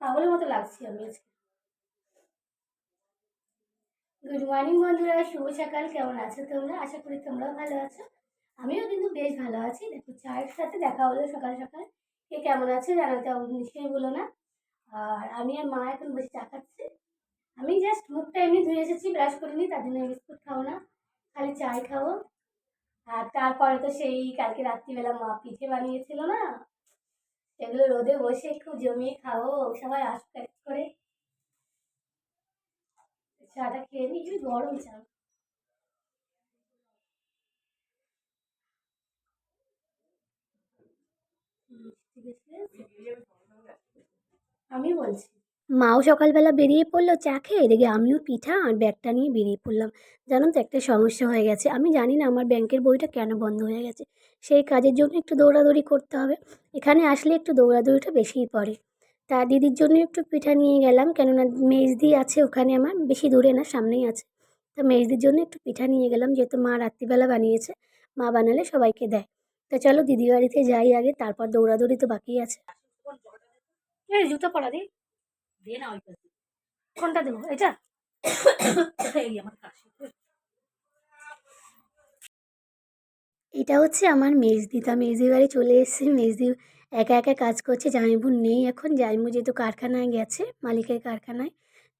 পাগলের মতো লাগছি আমি আজকে। গুড মর্নিং বন্ধুরা, শুভ সকাল, কেমন আছো তোমরা? আশা করি তোমরাও ভালো আছো। আমিও কিন্তু বেশ ভালো আছি। দেখো, চায়ের সাথে দেখা হলো সকাল সকাল। কে কেমন আছে জানাতে নিশ্চয়ই বলো না। আর আমি আর মা এখন বসে চা খাচ্ছি। আমি জাস্ট মুখটা এমনি ধুয়ে এসেছি ব্রাশ করিনি তার জন্য বিস্কুট খাও না, খালি চাই খাব। আর তারপরে তো সেই কালকে রাত্রিবেলা মা পিঠে বানিয়েছিল না এগুলো রোদে বসে একটু জমিয়ে খাব, সবাই আসবে এক করে। চাটা খেয়ে নিই একটু গরম চা? আমি বলছি। মাও সকালবেলা বেরিয়ে পড়ল, চা খেয়ে এদিকে আমিও পিঠা আর ব্যাগটা নিয়ে বেরিয়ে পড়লাম। জানো তো একটা সমস্যা হয়ে গেছে। আমি জানি না আমার ব্যাংকের বইটা কেন বন্ধ হয়ে গেছে। সেই কাজের জন্য একটু দৌড়াদৌড়ি করতে হবে। এখানে আসলে একটু দৌড়াদৌড়িটা বেশিই পড়ে। তা দিদির জন্য একটু পিঠা নিয়ে গেলাম, কেননা মেজদি আছে ওখানে আমার, বেশি দূরে না, সামনেই আছে। তা মেজদির জন্য একটু পিঠা নিয়ে গেলাম, যেহেতু মা রাত্রিবেলা বানিয়েছে, মা বানালে সবাইকে দেয়। তা চলো দিদি বাড়িতে যাই আগে, তারপর দৌড়াদৌড়ি তো বাকি আছে। জুতো পড়া দিই কোনটা দেবো? এটা এটা হচ্ছে আমার মেজদি। তা মেজদি বাড়ি চলে এসেছি। মেজদি একা একা কাজ করছে। জামাইবু নেই এখন। জামাইবু যেহেতু কারখানায় গেছে, মালিকের কারখানায়।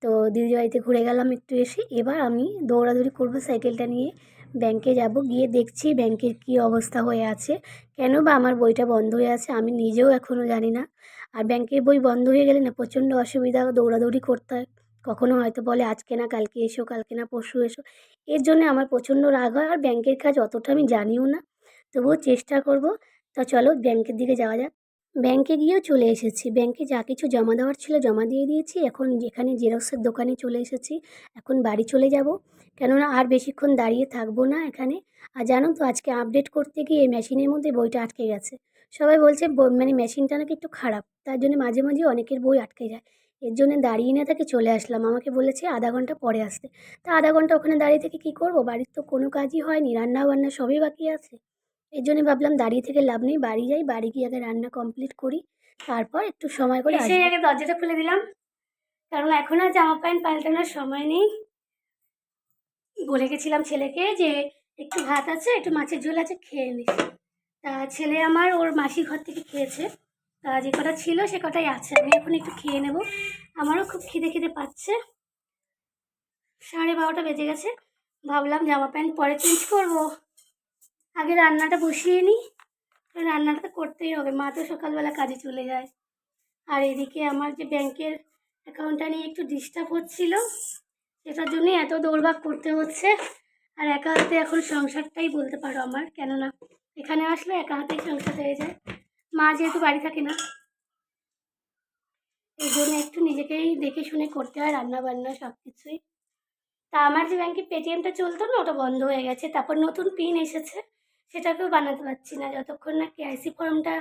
তো দিদি বাড়িতে ঘুরে গেলাম একটু এসে। এবার আমি দৌড়াদৌড়ি করব সাইকেলটা নিয়ে। ব্যাংকে যাব। গিয়ে দেখছি ব্যাংকের কী অবস্থা হয়ে আছে। কেন বা আমার বইটা বন্ধ হয়ে আছে আমি নিজেও এখনও জানি না। আর ব্যাংকের বই বন্ধ হয়ে গেলে না প্রচণ্ড অসুবিধা, দৌড়াদৌড়ি করতে হয়। কখনো হয়তো বলে, আজকে না, কালকে এসো, কালকে না, পরশু এসো। এর জন্য আমার প্রচণ্ড রাগ হয় আর ব্যাংকের কাজ অতটা আমি জানিও না। তবুও চেষ্টা করব। তা চলো ব্যাংকের দিকে যাওয়া যাক। ব্যাংকে গিয়েও চলে এসেছি। ব্যাংকে যা কিছু জমা দেওয়ার ছিল জমা দিয়ে দিয়েছি। এখন যেখানে জেরক্সের দোকানে চলে এসেছি। এখন বাড়ি চলে যাব। কেননা আর বেশিক্ষণ দাঁড়িয়ে থাকব না এখানে। আর জানো তো, আজকে আপডেট করতে গিয়ে মেশিনের মধ্যে বইটা আটকে গেছে। সবাই বলছে মানে মেশিনটা নাকি একটু খারাপ। তার জন্য মাঝে মাঝে অনেকের বই আটকে যায়। এর জন্য দাঁড়িয়ে না থেকে চলে আসলাম। আমাকে বলেছে আধা ঘণ্টা পরে আসতে। তা আধা ঘণ্টা ওখানে দাঁড়িয়ে থেকে কী করব? বাড়ির তো কোনো কাজই হয়নি। রান্না বান্না সবই বাকি আছে। এর জন্য ভাবলাম দাঁড়িয়ে থেকে লাভ নেই। বাড়ি যাই বাড়ি গিয়ে আগে রান্না কমপ্লিট করি। তারপর একটু সময় করে সেই আগে দরজাটা খুলে দিলাম। কারণ এখন আর জামা প্যান্ট পাল্টানোর সময় নেই। বলে গেছিলাম ছেলেকে যে একটু ভাত আছে একটু মাছের ঝোল আছে খেয়ে নিস তা ছেলে আমার ওর মাসির ঘর থেকে খেয়েছে। তা যে কটা ছিল সে কটাই আছে, আমি এখন একটু খেয়ে নেব। আমারও খুব খিদে খিদে পাচ্ছে। সাড়ে বারোটা বেজে গেছে। ভাবলাম জামা প্যান্ট পরে চেঞ্জ করব। আগে রান্নাটা বসিয়ে নিই। রান্নাটা তো করতেই হবে, মা তো সকালবেলা কাজে চলে যায়। আর এদিকে আমার যে ব্যাংকের অ্যাকাউন্টটা নিয়ে একটু ডিস্টার্ব হচ্ছিল, সেটার জন্যই এত দৌড়ভাগ করতে হচ্ছে। আর একা হাতে এখন সংসারটাই বলতে পারো আমার, কেননা এখানে আসলে একা হাতেই সংসার হয়ে যায়। মা যেহেতু বাড়ি থাকে না, এই জন্য একটু নিজেকেই দেখে শুনে করতে হয় রান্না বান্না সব কিছুই তা আমার যে ব্যাংকে পেটিএমটা চলতো না, ওটা বন্ধ হয়ে গেছে। তারপর নতুন পিন এসেছে, সেটাকেও বানাতে পারছি না। যতক্ষণ না কেআইসি ফর্মটা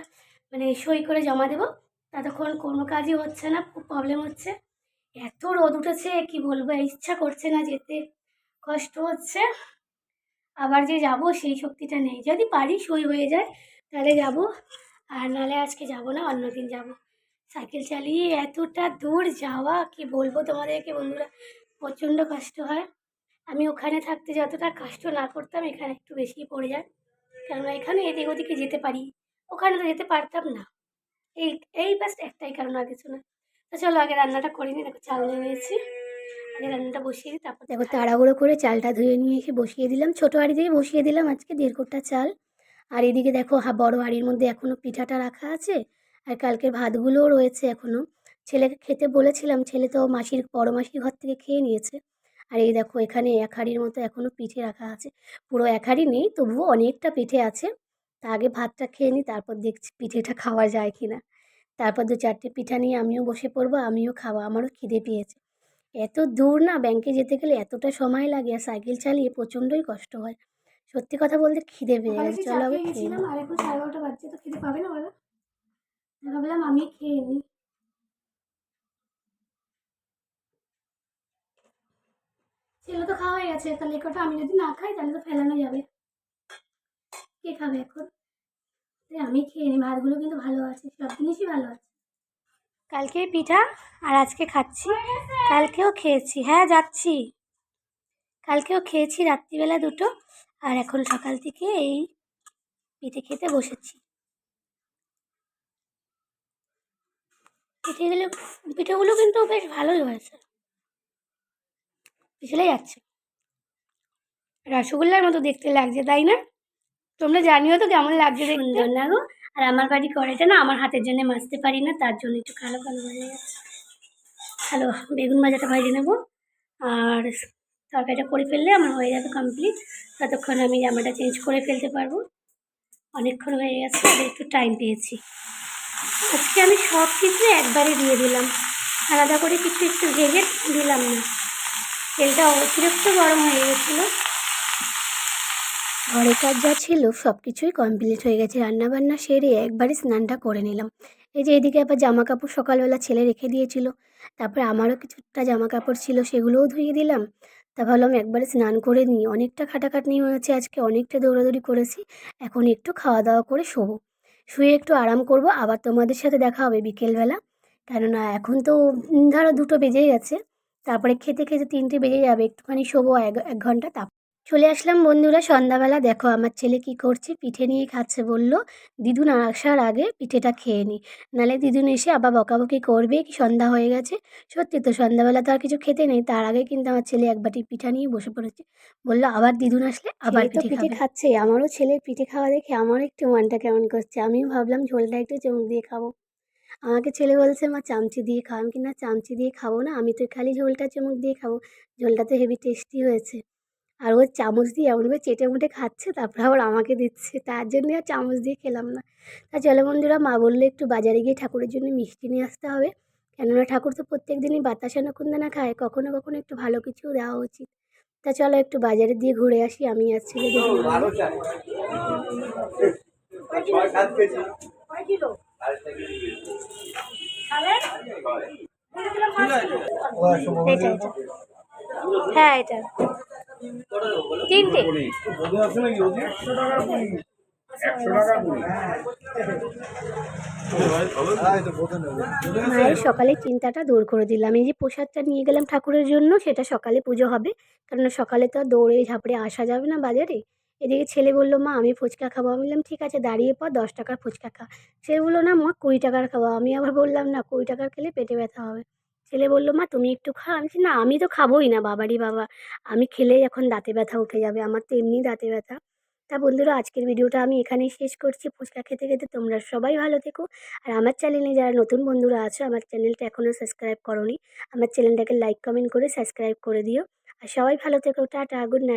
মানে সই করে জমা দেবো, ততক্ষণ কোনো কাজই হচ্ছে না, খুব প্রবলেম হচ্ছে। এত রোদ উঠেছে, কি বলব, ইচ্ছা করছে না যেতে। কষ্ট হচ্ছে। আবার যে যাব সেই শক্তিটা নেই। যদি পারি সই হয়ে যায়, তাহলে যাব। আর নাহলে আজকে যাব না অন্যদিন যাব। সাইকেল চালিয়ে এতটা দূর যাওয়া, কি বলব তোমাদেরকে বন্ধুরা? প্রচণ্ড কষ্ট হয়। আমি ওখানে থাকতে যতটা কষ্ট না করতাম, এখানে একটু বেশি পড়ে যায় কেননা এখানে এদিক ওদিকে যেতে পারি। ওখানে তো যেতে পারতাম না। এই এই ব্যাস একটাই কারণ আর কিছু না তো চলো আগে রান্নাটা করে নিই, দেখো চাল নিয়ে নিয়েছি আগে রান্নাটা বসিয়ে দিই তারপর দেখো তাড়াহুড়ো করে চালটা ধুয়ে নিয়ে এসে বসিয়ে দিলাম। ছোটো হাঁড়ি দিয়ে বসিয়ে দিলাম আজকে দেড় কোটা চাল। আর এদিকে দেখো হা, বড় হাঁড়ির মধ্যে এখনও পিঠাটা রাখা আছে। আর কালকের ভাতগুলোও রয়েছে এখনও ছেলেকে খেতে বলেছিলাম, ছেলে তো মাসির, বড় মাসির ঘর থেকে খেয়ে নিয়েছে। আর এই দেখো এখানে এক হাঁড়ির মতো এখনও পিঠে রাখা আছে। পুরো এক হাঁড়ি নেই, তবুও অনেকটা পিঠে আছে। তা আগে ভাতটা খেয়ে নিই তারপর দেখছি পিঠেটা খাওয়া যায় কি না তারপর দু চারটে পিঠা নিয়ে আমিও বসে পড়ব, আমিও খাব, আমারও খিদে পেয়েছে। এত দূর না ব্যাংকে যেতে গেলে এতটা সময় লাগে আর সাইকেল চালিয়ে প্রচণ্ডই কষ্ট হয়। সত্যি কথা বলতে খিদে পেয়ে গেছে চলো আগে খেয়ে নিই। আর এখন সাড়ে বারোটা বাজছে তো খেতে পাবে না বলো? ভাবলাম আমি খেয়ে নিই। ছেলে তো খাওয়া হয়ে গেছে তাহলে কটা আমি যদি না খাই তাহলে তো ফেলানো যাবে। কে খাবে এখন? আমি খেয়ে নিই ভাতগুলো কিন্তু ভালো আছে সব জিনিসই ভালো আছে। কালকে পিঠা আর আজকে খাচ্ছি। কালকেও খেয়েছি। হ্যাঁ যাচ্ছি। কালকেও খেয়েছি রাত্রিবেলা দুটো আর এখন সকাল থেকে এই পিঠে খেতে বসেছি। পিঠেগুলো পিঠেগুলো কিন্তু বেশ ভালোই হয়েছে। পিছলে যাচ্ছে। রসগোল্লার মতো দেখতে লাগছে, তাই না? তোমরা জানিও তো কেমন লাগছে সুন্দর না গো? আর আমার বাড়ি কড়াইটা না আমার হাতের জন্য মাজতে পারি না, তার জন্য একটু কালো কালো হয়ে গেছে। হ্যালো, বেগুন ভাজাটা ভাজে নেব। আর তরকারিটা করে ফেললে আমার হয়ে যাবে কমপ্লিট ততক্ষণ আমি জামাটা চেঞ্জ করে ফেলতে পারব। অনেকক্ষণ হয়ে গেছে, আর একটু টাইম পেয়েছি। আজকে আমি সব কিছু একবারে দিয়ে দিলাম। আলাদা করে কিছু একটু ভেজে দিলাম না। তেলটা অতিরিক্ত গরম হয়ে গেছিল। ঘরে কাজ যা ছিল সব কিছুই কমপ্লিট হয়ে গেছে। রান্নাবান্না সেরে একবারে স্নানটা করে নিলাম। এই যে এদিকে আবার জামা কাপড় সকালবেলা ছেলে রেখে দিয়েছিল। তারপরে আমারও কিছুটা জামা কাপড় ছিল, সেগুলোও ধুয়ে দিলাম। তা ভাবলাম একবারে স্নান করে নিই। অনেকটা খাটাখাটনি হয়েছে আজকে, অনেকটা দৌড়াদৌড়ি করেছি। এখন একটু খাওয়া দাওয়া করে শোবো। শুয়ে একটু আরাম করব, আবার তোমাদের সাথে দেখা হবে বিকেলবেলা। কেননা এখন তো, ধরো দুটো বেজেই গেছে। তারপরে খেতে খেতে তিনটে বেজে যাবে, একটুখানি শোবো, এক এক ঘণ্টা তারপর চলে আসলাম বন্ধুরা সন্ধ্যাবেলা দেখো আমার ছেলে কি করছে? পিঠে নিয়ে খাচ্ছে বলল দিদুন আসার আগে পিঠেটা খেয়ে নি। নালে দিদুন এসে আবার বকাবকি করবে কি সন্ধ্যা হয়ে গেছে। সত্যি তো সন্ধ্যাবেলা তো আর কিছু খেতে নেই তার আগে কিন্তু আমার ছেলে এক বাটি পিঠা নিয়ে বসে পড়েছে। বলল আবার দিদুন আসলে আবার তো পিঠে পিঠে খাচ্ছে আমারও ছেলের পিঠে খাওয়া দেখে আমারও একটু মনটা কেমন করছে। আমিও ভাবলাম ঝোলটা একটু চমক দিয়ে খাব। আমাকে ছেলে বলছে মা চামচি দিয়ে খাও। আমি কি না চামচি দিয়ে খাব না আমি তো খালি ঝোলটা চমক দিয়ে খাব। ঝোলটা তো হেভি টেস্টি হয়েছে। আর ও চামচ দিয়ে এমনভাবে চেটে মুটে খাচ্ছে তারপর আবার আমাকে দিচ্ছে। তার জন্যে আর চামচ দিয়ে খেলাম না। তা চলো বন্ধুরা মা বললে একটু বাজারে গিয়ে ঠাকুরের জন্য মিষ্টি নিয়ে আসতে হবে। কেননা ঠাকুর তো প্রত্যেক দিনই বাতাসা নকুন্দানা খায় কখনো কখনো একটু ভালো কিছু দেওয়া উচিত। তা চলো একটু বাজারে দিয়ে ঘুরে আসি আমি আর ছেলে হ্যাঁ এটা। তিনটে। মায়ের সকালে চিন্তাটা দূর করে দিলাম। এই যে প্রসাদটা নিয়ে গেলাম ঠাকুরের জন্য, সেটা সকালে পুজো হবে। কেননা সকালে তো দৌড়ে ঝাপড়ে আসা যাবে না বাজারে। এদিকে ছেলে বলল, মা, আমি ফুচকা খাব। আমি বললাম, ঠিক আছে, দাঁড়িয়ে পর, দশ টাকার ফুচকা খা। সে বলল, না, মা, কুড়ি টাকার খাব। আমি আবার বললাম, না, কুড়ি টাকার খেলে পেটে ব্যথা হবে। ছেলে বলল মা তুমি একটু খাও। আমি বলছি, না আমি তো খাবোই না বাবারই বাবা। আমি খেলেই এখন দাঁতে ব্যথা উঠে যাবে আমার তো এমনি দাঁতে ব্যথা। তা বন্ধুরা আজকের ভিডিওটা আমি এখানেই শেষ করছি। ফুচকা খেতে খেতে তোমরা সবাই ভালো থেকো। আর আমার চ্যানেলে যারা নতুন বন্ধুরা আছো আমার চ্যানেলটা এখনও সাবস্ক্রাইব করোনি আমার চ্যানেলটাকে লাইক কমেন্ট করে সাবস্ক্রাইব করে দিও। আর সবাই ভালো থেকো টাটা গুড নাইট।